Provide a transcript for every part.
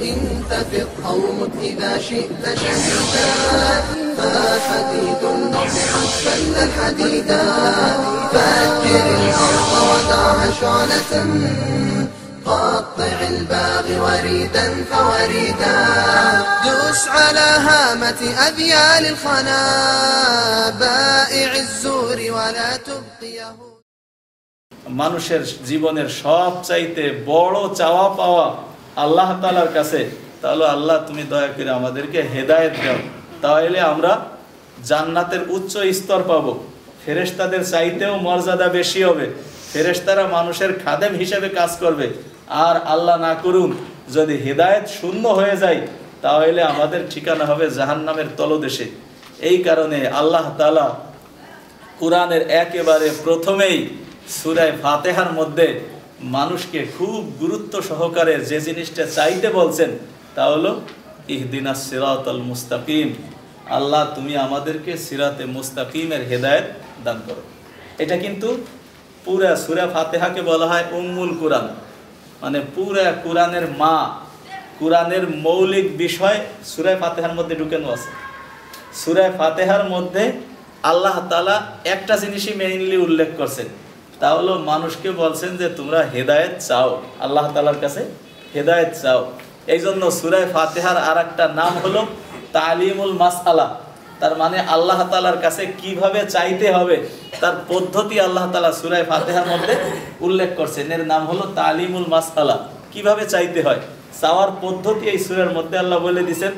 إن تفق أو مت إذا شئت شهيدا فحديد نصحت فل الحديدا فأجر الأرض ودعها شعلة قطع الباغي وريدا فوريدا دوس على هامة أذيال الخنا بائع الزور ولا تبقيه মানুষের জীবনের সব চাইতে বড় চাওয়া পাওয়া আল্লাহ তালার কাছে, তাহলে আল্লাহ তুমি দয়া করে আমাদেরকে হেদায়েত দাও। তাহলে আমরা জান্নাতের উচ্চ স্তর পাবো। ফেরেশতাদের চাইতেও মর্যাদা বেশি হবে। ফেরেশতারা মানুষের খাদেম হিসেবে কাজ করবে। আর আল্লাহ না করুন, যদি হেদায়েত শূন্য হয়ে যায়, তাহলে আমাদের ঠিকানা হবে জাহান্নামের তলদেশে। এই কারণে আল্লাহ তালা কোরআনের একেবারে প্রথমেই সুরায় ফাতেহার মধ্যে মানুষকে খুব গুরুত্ব সহকারে যে জিনিসটা চাইতে বলছেন, তা হলো, ইহদিনা সিরাতল মুস্তাকিম। আল্লাহ, তুমি আমাদেরকে সিরাতে মুস্তাকিমের হেদায়েত দান করো। এটা কিন্তু পুরা সুরা ফাতেহাকে বলা হয় উম্মুল কোরআন। মানে পুরা কোরআনের মা, কোরআনের মৌলিক বিষয় সুরায় ফাতেহার মধ্যে ঢুকানো আছে। সুরায় ফাতেহার মধ্যে আল্লাহ তালা একটা জিনিসই মেইনলি উল্লেখ করছেন তা হলো মানুষকে বলছেন যে তোমরা হেদায়েত চাও। আল্লাহ তালার কাছে হেদায়েত চাও। এই জন্য সুরায় ফাতেহার আর একটা নাম হলো তালিমুল মাসআলা। তার মানে আল্লাহ তালার কাছে কীভাবে চাইতে হবে, তার পদ্ধতি আল্লাহ তালা সুরায় ফাতেহার মধ্যে উল্লেখ করছেন। এর নাম হলো তালিমুল মাসআলা। কীভাবে চাইতে হয়? চাওয়ার পদ্ধতি এই সুরের মধ্যে আল্লাহ বলে দিছেন,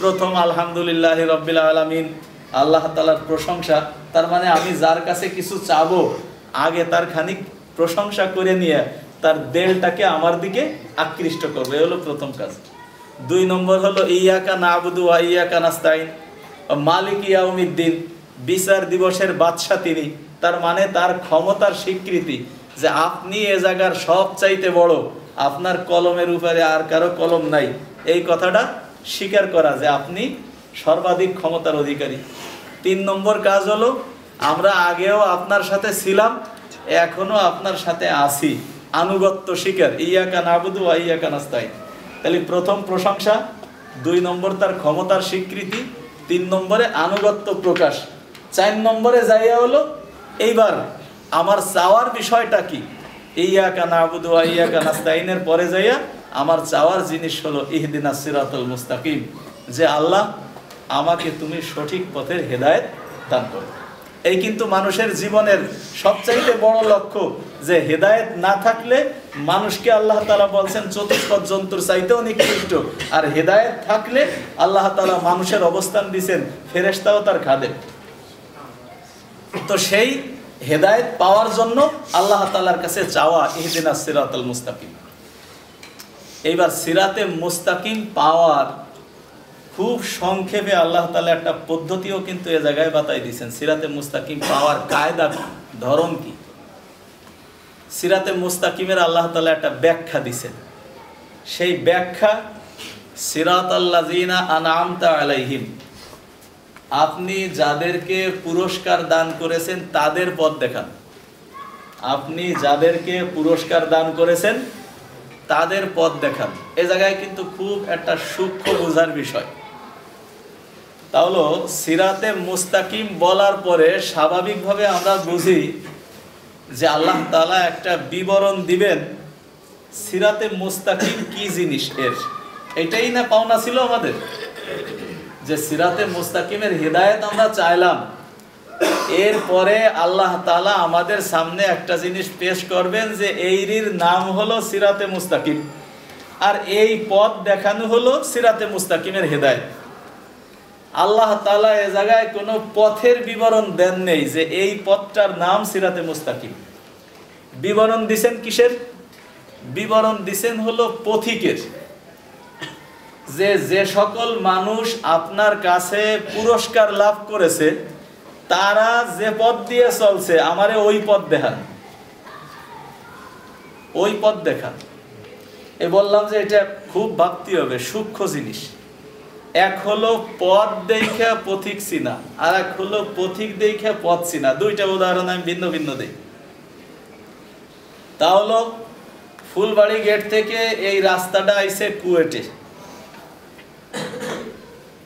প্রথম আলহামদুলিল্লাহ রব্বিল আলমিন। আল্লাহ তালার প্রশংসা। তার মানে আমি যার কাছে কিছু চাবো আগে তার খানিক প্রশংসা করে নিয়ে তার দেলটাকে আমার দিকে আকৃষ্ট করবে। এ হলো প্রথম কাজ। দুই নম্বর হলো, ইয়াকা নাবুদু ওয়া ইয়াকা নাস্তাইন মালিক ইয়াউমিদ্দিন, বিচার দিবসের বাদশাহ তিনি। তার মানে তার ক্ষমতার স্বীকৃতি যে আপনি এ জায়গার সব চাইতে বড়, আপনার কলমের উপরে আর কারও কলম নাই। এই কথাটা স্বীকার করা যে আপনি সর্বাধিক ক্ষমতার অধিকারী। তিন নম্বর কাজ হলো আমরা আগেও আপনার সাথে ছিলাম, এখনও আপনার সাথে আছি। আনুগত্য স্বীকার ইয়াকা নাবুদু ইয়াকা নাস্তাই তাহলে প্রথম প্রশংসা, দুই নম্বর তার ক্ষমতার স্বীকৃতি, তিন নম্বরে আনুগত্য প্রকাশ। চার নম্বরে যাইয়া হলো, এইবার আমার চাওয়ার বিষয়টা কি? ইয়াকা নাবুদু ইয়াকা নাস্তাইনের পরে যাইয়া আমার চাওয়ার জিনিস হলো ইহদিনা সিরাতুল মুস্তাকিম। যে আল্লাহ আমাকে তুমি সঠিক পথের হেদায়েত দান করো। এই কিন্তু মানুষের জীবনের সবচাইতে বড় লক্ষ্য যে হেদায়েত না থাকলে মানুষকে আল্লাহ তালা বলছেন চতুষ্পদ জন্তুর চাইতেও নিকৃষ্ট। আর হেদায়েত থাকলে আল্লাহ তালা মানুষের অবস্থান দিছেন ফেরেস্তাও তার খাদে তো সেই হেদায়েত পাওয়ার জন্য আল্লাহ তালার কাছে চাওয়া ইহদিনা সিরাতুল মুস্তাকিম। এইবার সিরাতে মুস্তাকিম পাওয়ার খুব সংক্ষেপে আল্লাহ তালা একটা পদ্ধতিও কিন্তু এ জায়গায় বাতাই দিয়েছেন। সিরাতে মুস্তাকিম পাওয়ার কায়দা ধরন কি? সিরাতে মুস্তাকিমের আল্লাহ তালা একটা ব্যাখ্যা দিছেন সেই ব্যাখ্যা সিরাত আল্লাজিনা আনামতা আলাইহিম, আপনি যাদেরকে পুরস্কার দান করেছেন তাদের পথ দেখান। আপনি যাদেরকে পুরস্কার দান করেছেন তাদের পথ দেখান। এ জায়গায় কিন্তু খুব একটা সূক্ষ্ম বোঝার বিষয়। তাহলে সিরাতে মুস্তাকিম বলার পরে স্বাভাবিকভাবে আমরা বুঝি যে আল্লাহ তালা একটা বিবরণ দিবেন সিরাতে মুস্তাকিম কি জিনিস এর। এটাই না পাওনা ছিল আমাদের? যে সিরাতে মুস্তাকিমের হৃদায়ত আমরা চাইলাম। এরপরে আল্লাহ তালা আমাদের সামনে একটা জিনিস পেশ করবেন যে এইরির নাম হলো সিরাতে মুস্তাকিম। আর এই পথ দেখানো হলো সিরাতে মুস্তাকিমের হেদায়ত। আল্লাহ তালা এ জায়গায় কোনো পথের বিবরণ দেন নেই যে এই পথটার নাম সিরাতে মুস্তাকিম। বিবরণ দিছেন কিসের? বিবরণ দিছেন হলো পথিকের। যে যে সকল মানুষ আপনার কাছে পুরস্কার লাভ করেছে, তারা যে পথ দিয়ে চলছে, আমারে ওই পথ দেখান। ওই পথ দেখান। এ বললাম যে এটা খুব ভাবতে হবে, সূক্ষ্ম জিনিস। এক হলো পথ দেখা পথিক চিনা আর এক হলো পথিক দেখা পথ চিনা দুইটা উদাহরণ আমি ভিন্ন ভিন্ন দিই। তা হলো, ফুলবাড়ি গেট থেকে এই রাস্তাটা আইছে কুয়েটে।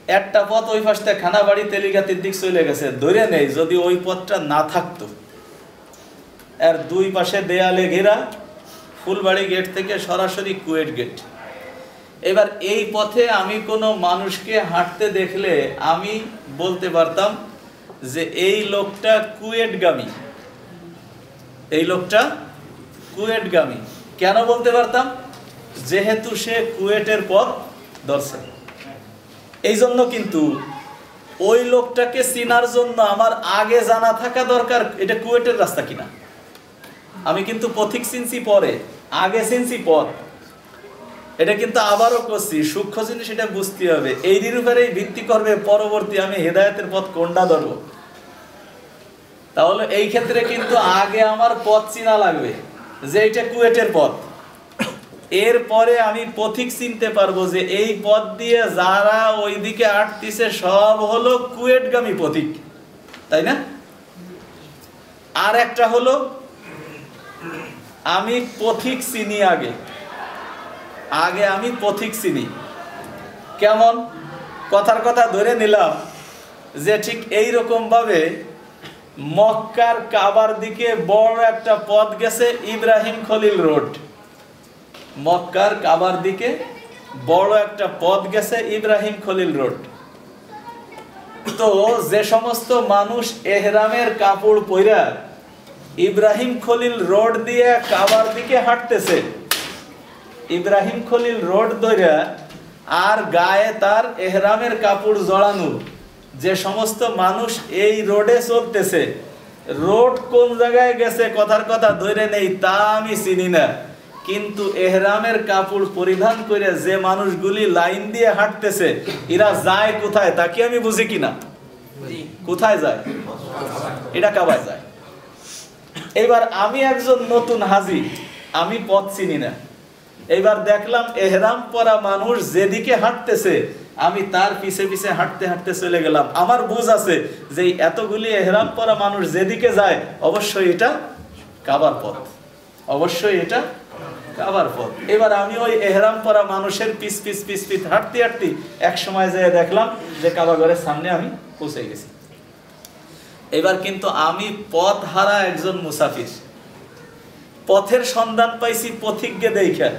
একটা পথ ওই পাশটা খানাবাড়ি, তেলিগাতির দিক চলে গেছে। ধরে নেই, যদি ওই পথটা না থাকতো। আর দুই পাশে দেয়ালে ঘেরা ফুলবাড়ি গেট থেকে সরাসরি কুয়েট গেট। এবার এই পথে আমি কোনো মানুষকে হাঁটতে দেখলে আমি বলতে পারতাম যে এই লোকটা কুয়েটগামী। এই লোকটা কুয়েটগামী। কেন বলতে পারতাম? যেহেতু সে কুয়েটের পথ ধরছে। এই জন্য কিন্তু ওই লোকটাকে চিনার জন্য আমার আগে জানা থাকা দরকার এটা কুয়েটের রাস্তা কিনা। আমি কিন্তু পথিক চিনছি পরে, আগে চিনছি পথ। এটা কিন্তু আবারও করছি। সূক্ষ্ম জিনিস এটা বুঝতে হবে। এই উপরেই ভিত্তি করবে পরবর্তী আমি হেদায়তের পথ কোনটা ধরবো? তাহলে এই ক্ষেত্রে কিন্তু আগে আমার পথ চিনা লাগবে, যে এটা কুয়েটের পথ। এরপরে আমি পথিক চিনতে পারব যে এই পথ দিয়ে যারা ওইদিকে আটতিছে, সব হলো কুয়েটগামী পথিক। তাই না? আর একটা হলো, আমি পথিক চিনি আগে। আগে আমি পথিক চিনি। কেমন? কথার কথা ধরে নিলাম যে ঠিক এই রকম ভাবে মক্কার কাবার দিকে বড় একটা পথ গেছে ইব্রাহিম খলিল রোড। মক্কার কাবার দিকে বড় একটা পথ গেছে ইব্রাহিম খলিল রোড। তো যে সমস্ত মানুষ এহরামের কাপড় পইরা ইব্রাহিম খলিল রোড দিয়ে কাবার দিকে হাঁটতেছে ইব্রাহিম খলিল রোড ধরে আর গায়ে তার এহরামের কাপড় জড়ানো। যে সমস্ত মানুষ এই রোডে চলতেছে রোড কোন জায়গায় গেছে কথার কথা ধরে নেই তা আমি চিনি না। কিন্তু এহরামের কাপড় পরিধান করে যে মানুষগুলি লাইন দিয়ে হাঁটতেছে এরা যায় কোথায় তা কি আমি বুঝি কিনা? কোথায় যায়? এটা কাবায় যায়। এবার আমি একজন নতুন হাজি আমি পথ চিনি না। এবার দেখলাম এহরাম পরা মানুষ যেদিকে হাঁটতেছে, আমি তার পিছে পিছে হাঁটতে হাঁটতে চলে গেলাম। আমার বুঝ আছে যে এতগুলি এহরাম পরা মানুষ যেদিকে যায়, অবশ্যই এটা কাবার পথ। অবশ্যই এটা কাবার পথ। এবার আমি ওই এহরাম পরা মানুষের পিস পিস পিস পিস হাঁটতে হাঁটতে এক সময় যেয়ে দেখলাম যে কাবা ঘরের সামনে আমি পৌঁছে গেছি। এবার কিন্তু আমি পথ হারা একজন মুসাফির। পথের সন্ধান পাইছি পথিককে দেখা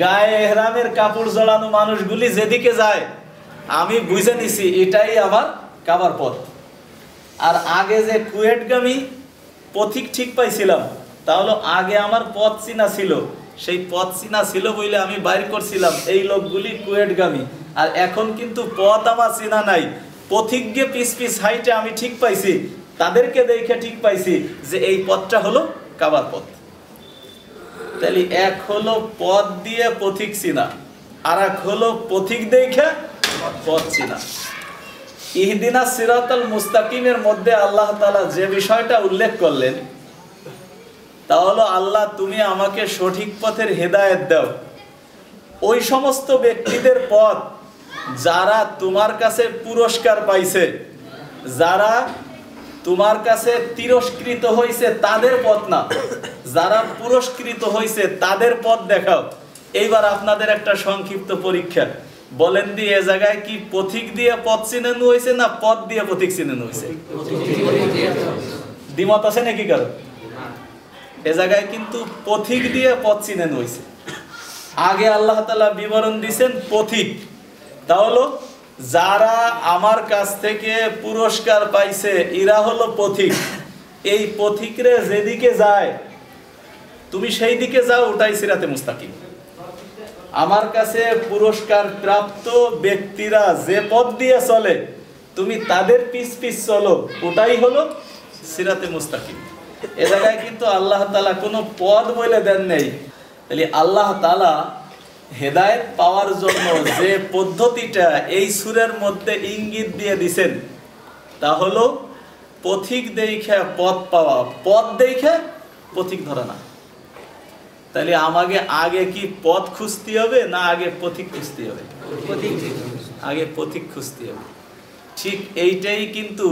গায়ে এহরামের কাপড় জড়ানো মানুষগুলি যেদিকে যায়, আমি বুঝে নিছি এটাই আমার কাবার পথ। আর আগে যে কুয়েটগামী পথিক ঠিক পাইছিলাম, তাহলে আগে আমার পথ চিনা ছিল। সেই পথ চিনা ছিল বলে আমি বাইর করছিলাম এই লোকগুলি কুয়েটগামী। আর এখন কিন্তু পথ আমার চিনা নাই। পথিককে পিস পিস হাইটে আমি ঠিক পাইছি, তাদেরকে দেখে ঠিক পাইছি যে এই পথটা হলো কাবার পথ। তাহলে এক হলো পথ দিয়ে পথিক চিনা আর এক হলো পথিক দেখে পথ চিনা ইহদিনা সিরাতাল মুস্তাকিমের মধ্যে আল্লাহ তালা যে বিষয়টা উল্লেখ করলেন, তা হলো, আল্লাহ তুমি আমাকে সঠিক পথের হেদায়েত দাও। ওই সমস্ত ব্যক্তিদের পথ যারা তোমার কাছে পুরস্কার পাইছে, যারা তোমার কাছে তিরস্কৃত হয়েছে তাদের পথ না। যারা পুরস্কৃত হয়েছে তাদের পথ দেখাও। এইবার আপনাদের একটা সংক্ষিপ্ত পরীক্ষা। বলেন দি, এ জায়গায় কি পথিক দিয়ে পথ চিনানো হয়েছে না পথ দিয়ে পথিক চিনানো হয়েছে দ্বিমত আছে নাকি কারও? এ জায়গায় কিন্তু পথিক দিয়ে পথ চিনানো হয়েছে আগে আল্লাহ তালা বিবরণ দিছেন পথিক। তাহলে যারা আমার কাছ থেকে পুরস্কার পাইছে, এরা হলো পথিক। এই পথিকরে যেদিকে যায়, তুমি সেই দিকে যাও, ওটাই সিরাতে মুস্তাকিম। আমার কাছে পুরস্কার প্রাপ্ত ব্যক্তিরা যে পথ দিয়ে চলে, তুমি তাদের পিস পিস চলো, ওটাই হলো সিরাতে মুস্তাকিম। এ জায়গায় কিন্তু আল্লাহ তালা কোনো পদ বলে দেন নেই। তাহলে আল্লাহ তালা হেদায়েত পাওয়ার জন্য যে পদ্ধতিটা এই সুরের মধ্যে ইঙ্গিত দিয়ে দিছেন তা হলো পথিক দেখে পথ পাওয়া। পথ দেখে পথিক ধরে না। তাহলে আমাকে আগে কি পথ খুঁজতে হবে না আগে পথিক খুঁজতে হবে? আগে পথিক খুঁজতে হবে। ঠিক এইটাই কিন্তু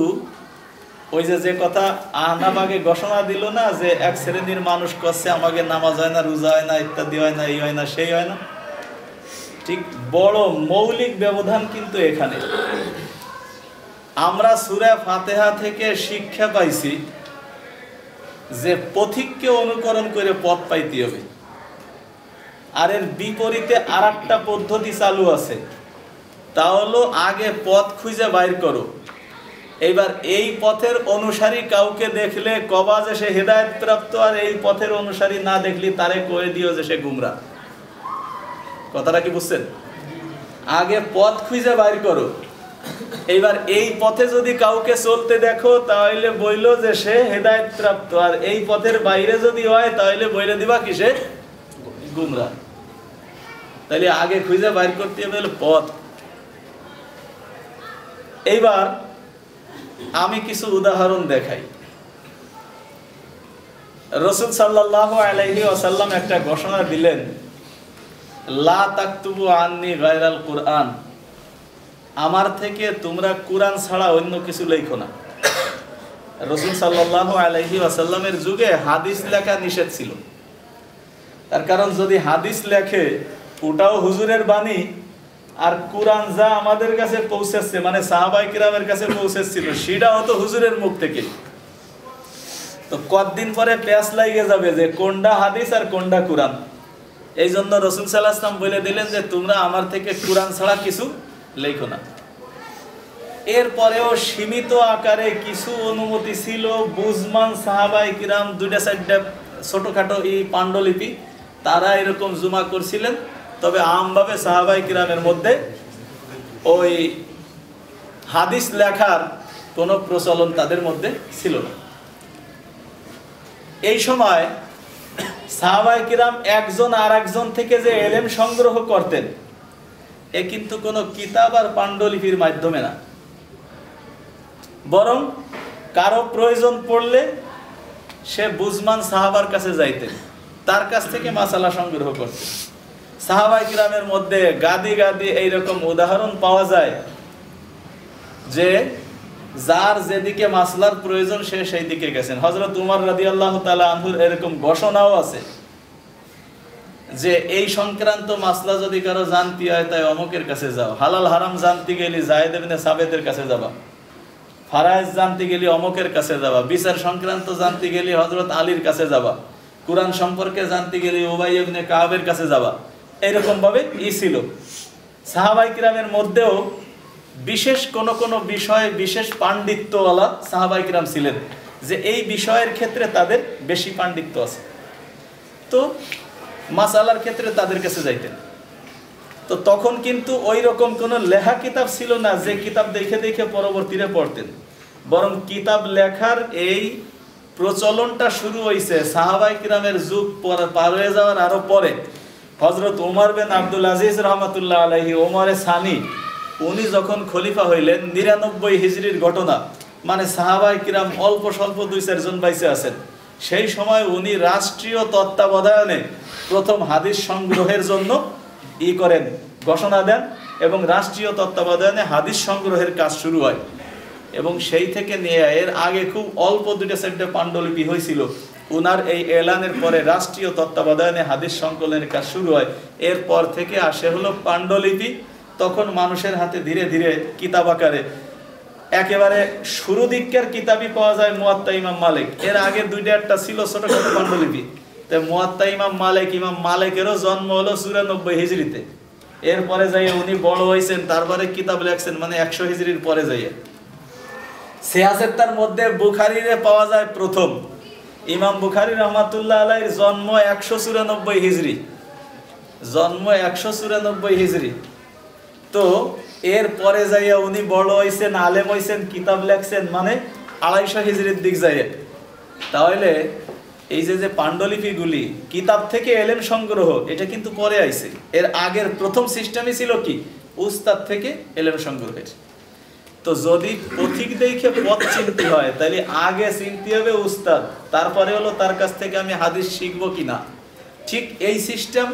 ওই যে যে কথা আহনাবাগে ঘোষণা দিল না যে এক শ্রেণির মানুষ করছে আমাকে নামাজ হয় না রোজা হয় না ইত্যাদি হয় না এই হয় না সেই হয় না। ঠিক বড় মৌলিক ব্যবধান কিন্তু এখানে। আমরা সুরা ফাতেহা থেকে শিক্ষা পাইছি যে পথিককে অনুকরণ করে পথ পাইতে হবে। আর এর বিপরীতে আর পদ্ধতি চালু আছে। তা হলো আগে পথ খুঁজে বাইর করো। এইবার এই পথের অনুসারী কাউকে দেখলে কবা যে সে হেদায়ত প্রাপ্ত আর এই পথের অনুসারী না দেখলি তারে কয়ে দিও যে সে গুমরা। কথাটা কি বুঝছেন? আগে পথ খুঁজে বাইর করো। এইবার এই পথে যদি কাউকে চলতে দেখো, তাহলে বইলো যে সে হেদায়ত প্রাপ্ত আর এই পথের বাইরে যদি হয়, তাহলে বইলে দিবা কি সে গুমরা। তাহলে আগে খুঁজে বাইর করতে হবে পথ। এইবার আমি কিছু উদাহরণ দেখাই। রসুল সাল্লাহ আলাইহি ওয়াসাল্লাম একটা ঘোষণা দিলেন আননি গায়রাল কুরআন। আমার থেকে তোমরা কোরআন ছাড়া অন্য কিছু লেখো না। রসুল সাল্লাহ আলাইহি ওয়াসাল্লামের যুগে হাদিস লেখা নিষেধ ছিল। তার কারণ যদি হাদিস লেখে, ওটাও হুজুরের বাণী, আর কোরআন যা আমাদের কাছে পৌঁছেছে মানে সাহাবাই কিরামের কাছে পৌঁছেছিল সেটা হতো হুজুরের মুখ থেকে। তো কতদিন পরে প্যাস লাগিয়ে যাবে যে কোনটা হাদিস আর কোনটা কোরআন? এই জন্য রসুল সাল্লাহ আসলাম বলে দিলেন যে, তোমরা আমার থেকে কোরআন ছাড়া কিছু লেখো না। এরপরেও সীমিত আকারে কিছু অনুমতি ছিল। বুজমান সাহাবাই কিরাম দুইটা সাইডটা ছোটখাটো এই পাণ্ডুলিপি, তারা এরকম জুমা করছিলেন। তবে আমভাবে সাহাবাই কিরামের মধ্যে ওই হাদিস লেখার কোনো প্রচলন তাদের মধ্যে ছিল না। এই সময় সাহাবাই কিরাম একজন আর একজন থেকে যে এলেম সংগ্রহ করতেন, এ কিন্তু কোনো কিতাব আর পাণ্ডুলিপির মাধ্যমে না। বরং কারও প্রয়োজন পড়লে সে বুজমান সাহাবার কাছে যাইতেন, তার কাছ থেকে মাসালা সংগ্রহ করতেন। সাহাবাই কিরামের মধ্যে গাদি গাদি এইরকম উদাহরণ পাওয়া যায় যে যার যেদিকে মাসলার প্রয়োজন সে সেই দিকে গেছেন। হজরত উমার রাদি আল্লাহ আনহুর এরকম ঘোষণাও আছে যে, এই সংক্রান্ত মাসলা যদি কারও জানতে হয়, তাই অমুকের কাছে যাও। হালাল হারাম জানতে গেলে ইবনে সাবেদের কাছে যাবা। ফারাইজ জানতে গেলে অমুকের কাছে যাবা। বিচার সংক্রান্ত জানতে গেলে হজরত আলীর কাছে যাবা। কোরআন সম্পর্কে জানতে গেলে ওবাই ইবনে কাহাবের কাছে যাবা। এরকম ভাবে ই ছিল। সাহাবাই কিরামের মধ্যেও বিশেষ কোন কোন বিষয়ে বিশেষ পাণ্ডিত্যওয়ালা সাহাবাই কিরাম ছিলেন, যে এই বিষয়ের ক্ষেত্রে তাদের বেশি পাণ্ডিত্য আছে। তো মাসালার ক্ষেত্রে তাদের কাছে যাইতেন। তো তখন কিন্তু ওই রকম কোনো লেখা কিতাব ছিল না যে কিতাব দেখে দেখে পরবর্তীতে পড়তেন। বরং কিতাব লেখার এই প্রচলনটা শুরু হয়েছে সাহাবাই কিরামের যুগ পার হয়ে যাওয়ার আরও পরে। হজরত ওমর বিন আব্দুল আজিজ রহমতুল্লাহ আলহি ওমরে সানি উনি যখন খলিফা হইলেন, নিরানব্বই হিজড়ির ঘটনা মানে সাহাবাই কিরাম অল্প স্বল্প দুই চারজন বাইসে আছেন। সেই সময় উনি রাষ্ট্রীয় তত্ত্বাবধানে প্রথম হাদিস সংগ্রহের জন্য ই করেন, ঘোষণা দেন এবং রাষ্ট্রীয় তত্ত্বাবধানে হাদিস সংগ্রহের কাজ শুরু হয়। এবং সেই থেকে নিয়ে এর আগে খুব অল্প দুইটা সেটে পাণ্ডুলিপি হয়েছিল উনার এই এলানের পরে রাষ্ট্রীয় তত্ত্বাবধানে হাদিস সংকলনের কাজ শুরু হয়। এরপর থেকে আসে হলো পাণ্ডুলিপি তখন মানুষের হাতে ধীরে ধীরে কিতাব আকারে। একেবারে শুরু দিককার কিতাবই পাওয়া যায় মুয়াত্তা ইমাম মালিক। এর আগে দুইটা একটা ছিল ছোটখাটো পাণ্ডুলিপি। তো মুয়াত্তা ইমাম মালিক, ইমাম মালিকেরও জন্ম হলো চুরানব্বই হিজড়িতে। এরপরে যাইয়ে উনি বড় হয়েছেন তারপরে কিতাব লেখছেন মানে একশো হিজড়ির পরে যাইয়ে। সিয়াসেত্তার মধ্যে বুখারিরে পাওয়া যায় প্রথম। ইমাম বুখারি রহমাতুল্লাহ আলাইর জন্ম একশো চুরানব্বই হিজড়ি। জন্ম একশো চুরানব্বই হিজড়ি। তো এর পরে যাইয়া উনি বড় হইছেন, আলেম হইছেন, কিতাব লেখছেন মানে আড়াইশো হিজড়ির দিক যাইয়ে। তাহলে এই যে যে পাণ্ডুলিপিগুলি, কিতাব থেকে এলেম সংগ্রহ, এটা কিন্তু পরে আইছে। এর আগের প্রথম সিস্টেমই ছিল কি? উস্তাদ থেকে এলেম সংগ্রহের তো যদি পথিক দেখে পথ চিনতে হয়, তাহলে আগে চিনতে হবে উস্তাদ, তারপরে হলো তার কাছ থেকে আমি হাদিস শিখব কিনা। ঠিক এই সিস্টেম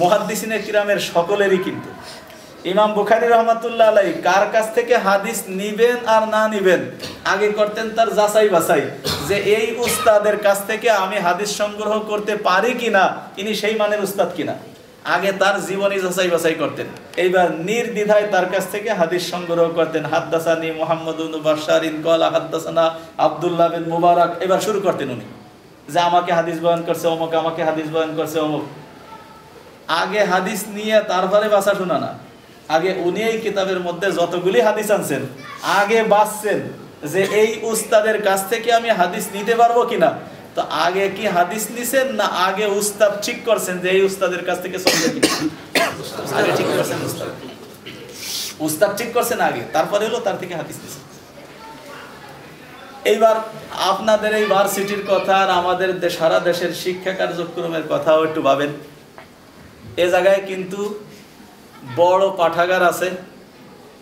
মহাদ্দিসিনের কিরামের সকলেরই কিন্তু। ইমাম বুখারি রহমাতুল্লাহ আলাই কার কাছ থেকে হাদিস নিবেন আর না নিবেন? আগে করতেন তার যাচাই বাছাই, যে এই উস্তাদের কাছ থেকে আমি হাদিস সংগ্রহ করতে পারি কিনা, ইনি সেই মানের উস্তাদ কিনা? আগে তার জীবনী যাচাই বাছাই করতেন। এইবার নির্দ্বিধায় তার কাছ থেকে হাদিস সংগ্রহ করতেন। হাদ্দাসানি মোহাম্মদ বাশারিন কলা হাদ্দাসানা আবদুল্লাহ বিন মুবারক, এবার শুরু করতেন উনি। যে আমাকে হাদিস বয়ান করছে অমুক, আমাকে হাদিস বয়ান করছে অমুক। আগে হাদিস নিয়ে তারপরে বাসা শোনা না। আগে উনি এই কিতাবের মধ্যে যতগুলি হাদিস আনছেন আগে বাঁচছেন যে এই উস্তাদের কাছ থেকে আমি হাদিস নিতে পারব কিনা? তো আগে কি হাদিস নিছেন না আগে উস্তাদ ঠিক করছেন যে এই উস্তাদের কাছ থেকে চলবে আগে ঠিক করছেন উস্তাদ। উস্তাদ ঠিক করছেন আগে তারপরে হলো তার থেকে হাদিস নিছেন। এইবার আপনাদের এই ভার্সিটির কথা আর আমাদের সারা দেশের শিক্ষা কার্যক্রমের কথাও একটু ভাবেন। এ জায়গায় কিন্তু বড় পাঠাগার আছে,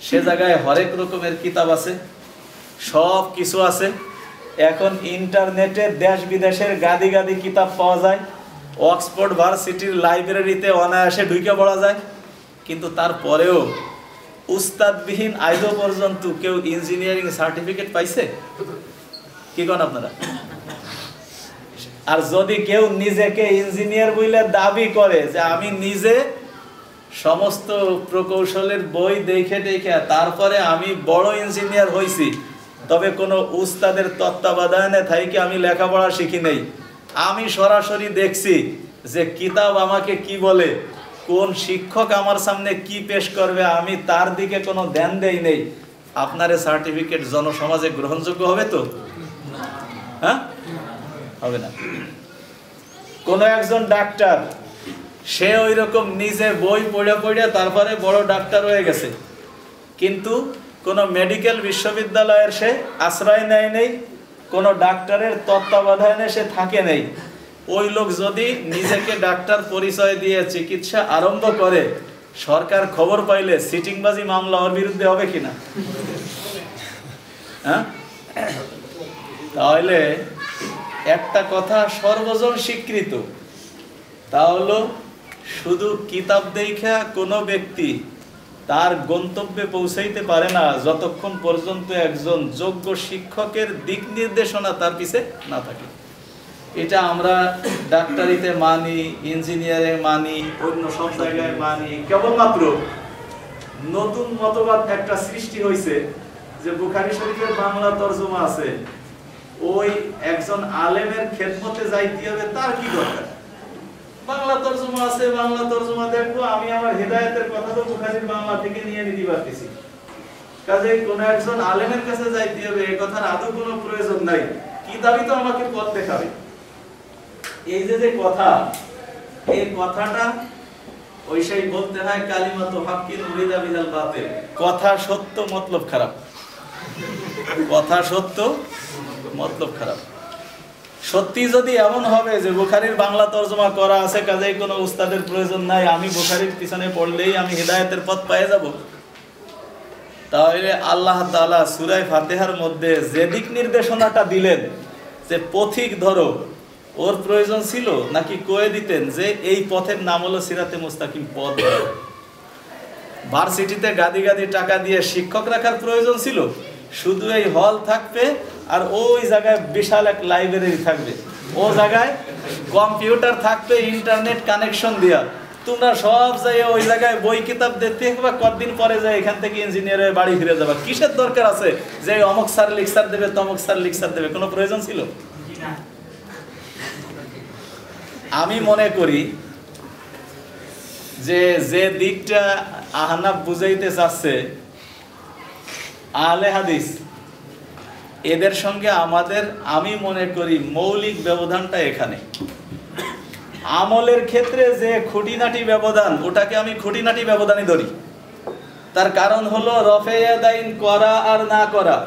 সে জায়গায় হরেক রকমের কিতাব আছে, সব কিছু আছে। এখন ইন্টারনেটে দেশ বিদেশের গাদি গাদি কিতাব পাওয়া যায়, অক্সফোর্ড ভার্সিটির লাইব্রেরিতে অনায়াসে ঢুকে পড়া যায়। কিন্তু তারপরেও উস্তাদবিহীন আইজও পর্যন্ত কেউ ইঞ্জিনিয়ারিং সার্টিফিকেট পাইছে? কি কন আপনারা? আর যদি কেউ নিজেকে ইঞ্জিনিয়ার বলে দাবি করে যে আমি নিজে সমস্ত প্রকৌশলের বই দেখে দেখে, তারপরে আমি বড় ইঞ্জিনিয়ার হয়েছি তবে কোনো উস্তাদের তত্ত্বাবধানে থাইকে আমি লেখাপড়া শিখি নেই। আমি সরাসরি দেখছি যে কিতাব আমাকে কি বলে, কোন শিক্ষক আমার সামনে কি পেশ করবে, আমি তার দিকে কোনো ধ্যান দেই নেই। আপনার সার্টিফিকেট জনসমাজে গ্রহণযোগ্য হবে তো? হ্যাঁ? হবে না। কোন একজন ডাক্তার সে ওই রকম নিজে বই পড়ে পড়ে তারপরে বড় ডাক্তার হয়ে গেছে। কিন্তু কোন মেডিকেল বিশ্ববিদ্যালয়ের সে আশ্রয় নেয় নেই, কোন ডাক্তারের তত্ত্বাবধানে সে থাকে নেই। ওই লোক যদি নিজেকে ডাক্তার পরিচয় দিয়ে চিকিৎসা আরম্ভ করে, সরকার খবর পাইলে সিটিংবাজি মামলা ওর বিরুদ্ধে হবে কিনা? হ্যাঁ? তাহলে একটা কথা সর্বজন স্বীকৃত। তা হলো শুধু কিতাব দেখা কোনো ব্যক্তি তার গন্তব্যে পৌঁছাইতে পারে না যতক্ষণ পর্যন্ত একজন যোগ্য শিক্ষকের দিক নির্দেশনা তার পিছে না থাকে। এটা আমরা ডাক্তারিতে মানি, ইঞ্জিনিয়ারে মানি, অন্য সব জায়গায় মানি, কেবলমাত্র নতুন মতবাদ একটা সৃষ্টি হয়েছে যে বুখারি শরীফের বাংলা তর্জমা আছে, ওই একজন আলেমের খেদমতে যাইতে হবে, তার কি দরকার? বাংলা তর্জমা আছে, বাংলা তর্জমা দেখব আমি আমার হেদায়েতের কথা তো বুখারীর বাংলা থেকে নিয়ে নিতে পারতেছি। কাজে কোন একজন আলেমের কাছে যাইতে হবে এই কথার আদৌ কোনো প্রয়োজন নাই। কিতাবই তো আমাকে পথ দেখাবে? এই যে যে কথা এই কথাটা ওই সেই বলতে হয়, কালিমাতু হাক্কিন উরিদা বিহাল বাতিল। কথা সত্য, মতলব খারাপ। কথা সত্য, মতলব খারাপ। সত্যি যদি এমন হবে যে বুখারির বাংলা তর্জমা করা আছে, কাজেই কোনো উস্তাদের প্রয়োজন নাই। আমি বুখারির পিছনে পড়লেই আমি হেদায়েতের পথ পেয়ে যাব। তাহলে আল্লাহ তাআলা সূরা ফাতেহার মধ্যে যে দিক নির্দেশনাটা দিলেন, যে পথিক ধরো, ওর প্রয়োজন ছিল নাকি কয়ে দিতেন যে এই পথের নাম হলো সিরাতে মুস্তাকিম পথ। ভার্সিটিতে গাদি গাদি টাকা দিয়ে শিক্ষক রাখার প্রয়োজন ছিল। শুধু এই হল থাকবে আর ওই জায়গায় বিশাল এক লাইব্রেরি থাকবে। ও জায়গায় কম্পিউটার থাকবে ইন্টারনেট কানেকশন দেওয়া তোমরা সব জায়গায় ওই জায়গায় বই, কিতাব দেখতে বা কতদিন পরে যায় এখান থেকে ইঞ্জিনিয়ার হয়ে বাড়ি ফিরে যাবা। কিসের দরকার আছে যে অমুক স্যার লিকসার দেবে, তমক স্যার লিকসার দেবে? কোনো প্রয়োজন ছিল? আমি মনে করি যে যে দিকটা আহনাব বুঝাইতে চাচ্ছে আলে হাদিস এদের সঙ্গে আমাদের, আমি মনে করি, মৌলিক ব্যবধানটা এখানে। আমলের ক্ষেত্রে যে খুঁটিনাটি ব্যবধান, ওটাকে আমি খুঁটিনাটি ব্যবধানই ধরি। তার কারণ হলো রফেয়াদাইন করা আর না করা।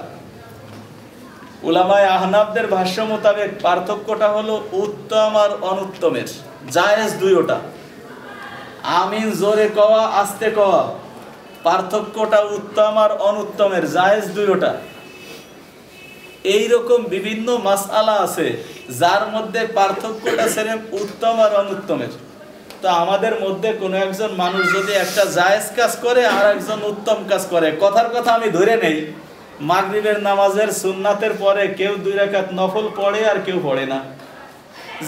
উলামায় আহনাবদের ভাষ্য মোতাবেক পার্থক্যটা হলো উত্তম আর অনুত্তমের, জায়েজ দুই ওটা। আমিন জোরে কওয়া, আস্তে কওয়া। পার্থক্যটা উত্তম আর অনুত্তমের, জায়েজ দুই ওটা এইরকম বিভিন্ন মাসআলা আছে, যার মধ্যে পার্থক্যটা সেরে উত্তম আর অনুত্তমের। তো আমাদের মধ্যে কোনো একজন মানুষ যদি একটা জায়েজ কাজ করে, আর একজন উত্তম কাজ করে। কথার কথা আমি ধরে নেই। মাগরিবের নামাজের সুন্নাতের পরে কেউ দুই রাকাত নফল পড়ে আর কেউ পড়ে না।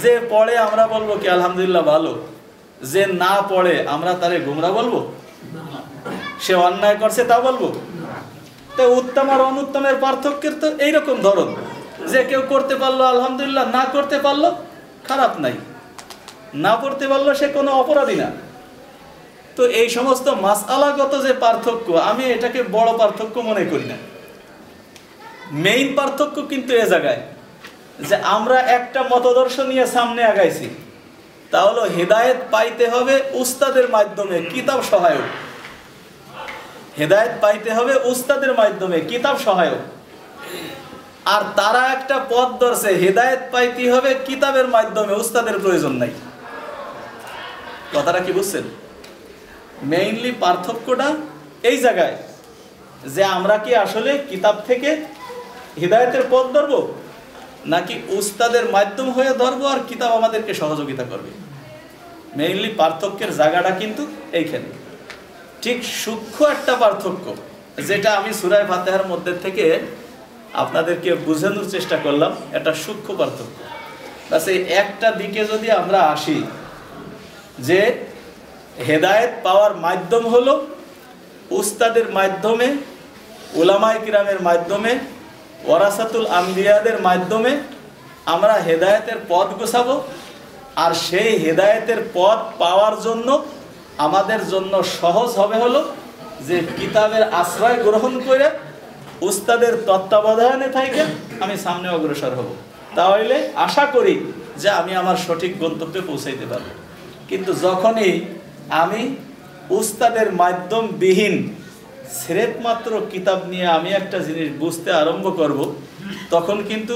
যে পড়ে আমরা বলব কি, আলহামদুলিল্লাহ, ভালো। যে না পড়ে, আমরা তারে গুমরা বলব? সে অন্যায় করছে তা বলব? তো উত্তম আর অনুত্তমের পার্থক্যের তো এইরকম ধরন। যে কেউ করতে পারল, আলহামদুলিল্লাহ, না করতে পারল, খারাপ নাই। না পড়তে পারল, সে কোনো অপরাধী না। তো এই সমস্ত মাসআলাগত যে পার্থক্য, আমি এটাকে বড় পার্থক্য মনে করি না। মেইন পার্থক্য কিন্তু এ জায়গায়, যে আমরা একটা মতদর্শ নিয়ে সামনে আগাইছি। তাহলে হেদায়েত পাইতে হবে উস্তাদের মাধ্যমে, কিতাব সহায়ক। হেদায়েত পাইতে হবে উস্তাদের মাধ্যমে, কিতাব সহায়ক। আর তারা একটা পথ ধরছে, হেদায়েত পাইতে হবে কিতাবের মাধ্যমে, উস্তাদের প্রয়োজন নাই। কথাটা কি বুঝছেন? মেইনলি পার্থক্যটা এই জায়গায়, যে আমরা কি আসলে কিতাব থেকে হৃদায়তের পথ ধরবো, নাকি উস্তাদের মাধ্যম হয়ে ধরবো আর কিতাব আমাদেরকে সহযোগিতা করবে? মেইনলি পার্থক্যের জায়গাটা কিন্তু এইখানে। ঠিক সূক্ষ্ম একটা পার্থক্য, যেটা আমি সুরায় ফাতেহার মধ্যে থেকে আপনাদেরকে বোঝানোর চেষ্টা করলাম, এটা সূক্ষ্ম পার্থক্য। বাস এই একটা দিকে যদি আমরা আসি, যে হেদায়েত পাওয়ার মাধ্যম হলো উস্তাদের মাধ্যমে ওলামাই কিরামের মাধ্যমে ওরাসাতুল আম্বিয়াদের মাধ্যমে আমরা হেদায়েতের পথ গোছাবো, আর সেই হেদায়েতের পথ পাওয়ার জন্য আমাদের জন্য সহজ হবে হলো যে কিতাবের আশ্রয় গ্রহণ করে উস্তাদের তত্ত্বাবধানে থাকে আমি সামনে অগ্রসর হব। তাহলে আশা করি যে আমি আমার সঠিক গন্তব্যে পৌঁছাইতে পারব। কিন্তু যখনই আমি উস্তাদের মাধ্যমবিহীন মাত্র কিতাব নিয়ে আমি একটা জিনিস বুঝতে আরম্ভ করব, তখন কিন্তু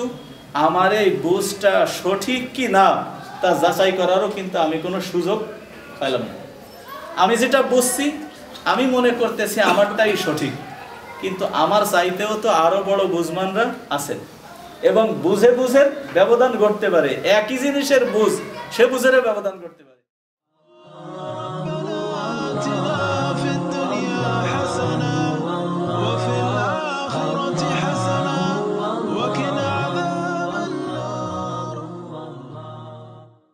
আমার এই বুঝটা সঠিক কি না তা যাচাই করারও কিন্তু আমি কোনো সুযোগ পাইলাম না। আমি যেটা বুঝছি, আমি মনে করতেছি আমারটাই সঠিক, কিন্তু আমার চাইতেও তো আরও বড় বুঝমানরা আছেন। এবং বুঝে বুঝে ব্যবধান ঘটতে পারে। একই জিনিসের বুঝ, সে বুঝের ব্যবধান করতে পারে।